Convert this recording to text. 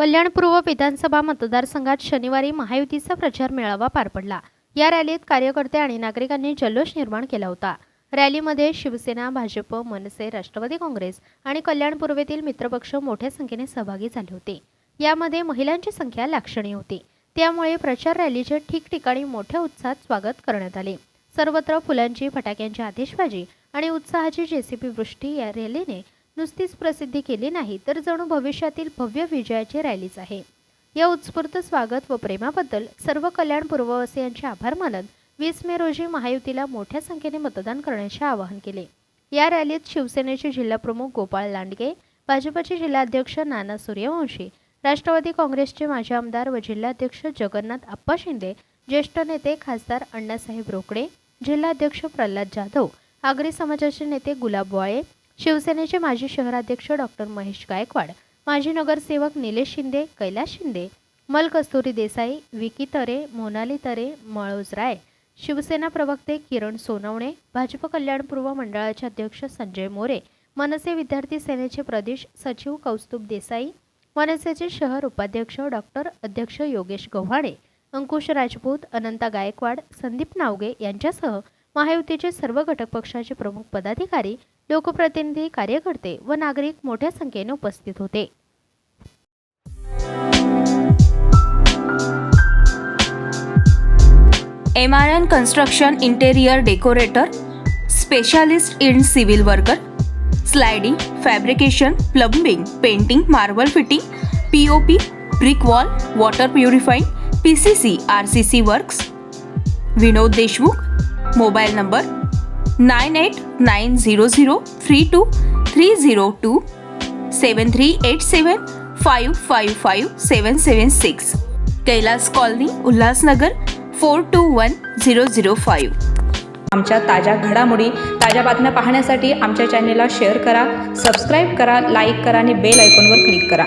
कल्याणपूर्व विधानसभा मतदारसंघात शनिवारी महायुतीचा प्रचार मेळावा पार पडला. या रॅलीत कार्यकर्ते आणि नागरिकांनी जल्लोष निर्माण केला होता. रॅलीमध्ये शिवसेना भाजप मनसे राष्ट्रवादी काँग्रेस आणि कल्याण पूर्वेतील मित्रपक्ष मोठ्या संख्येने सहभागी झाले होते. यामध्ये महिलांची संख्या लक्षणीय होती. त्यामुळे प्रचार रॅलीचे ठिकठिकाणी मोठ्या उत्साहात स्वागत करण्यात आले. सर्वत्र फुलांची फटाक्यांची आतिषबाजी आणि उत्साहाची जेसीबी वृष्टी या रॅलीने नुसतीच प्रसिद्धी केली नाही तर जणू भविष्यातील भव्य विजयाची रॅलीच आहे. या उत्स्फूर्त स्वागत व प्रेमाबद्दल सर्व कल्याण पूर्ववासियांचे आभार मानत वीस मे रोजी महायुतीला मोठ्या संख्येने मतदान करण्याचे आवाहन केले. या रॅलीत शिवसेनेचे जिल्हाप्रमुख गोपाळ लांडगे भाजपचे जिल्हाध्यक्ष नाना सूर्यवंशी राष्ट्रवादी काँग्रेसचे माजी आमदार व जिल्हाध्यक्ष जगन्नाथ आप्पा शिंदे ज्येष्ठ नेते खासदार अण्णासाहेब रोकडे जिल्हाध्यक्ष प्रल्हाद जाधव आगरी समाजाचे नेते गुलाब वाळे शिवसेनेचे माजी शहराध्यक्ष डॉक्टर महेश गायकवाड माजी नगरसेवक निलेश शिंदे कैलास शिंदे मल कस्तुरी देसाई विकी तरे मोनाली तरे मळोज राय शिवसेना प्रवक्ते किरण सोनवणे भाजप कल्याणपूर्व मंडळाचे अध्यक्ष संजय मोरे मनसे विद्यार्थी सेनेचे प्रदेश सचिव कौस्तुभ देसाई मनसेचे शहर उपाध्यक्ष डॉक्टर अध्यक्ष योगेश गव्हाणे अंकुश राजपूत अनंता गायकवाड संदीप नावगे यांच्यासह महायुतीचे सर्व घटक पक्षाचे प्रमुख पदाधिकारी लोकप्रतिनिधी कार्यकर्ते व नागरिक मोठ्या संख्येने उपस्थित होते. M R N construction interior decorator specialist in civil worker sliding fabrication plumbing painting marble fitting P O P brick wall water purifying P C C R C C works Vinod Deshmukh mobile number nine eight nine zero zero three two three zero two seven three eight seven five five five seven seven six Kailas colony Ulhasnagar four two one zero zero five आमच्या ताज्या घडामोडी ताज्या बातम्या पाहण्यासाठी आमच्या चॅनेलला share करा subscribe करा लाईक करा आणि बेल आयकॉनवर क्लिक करा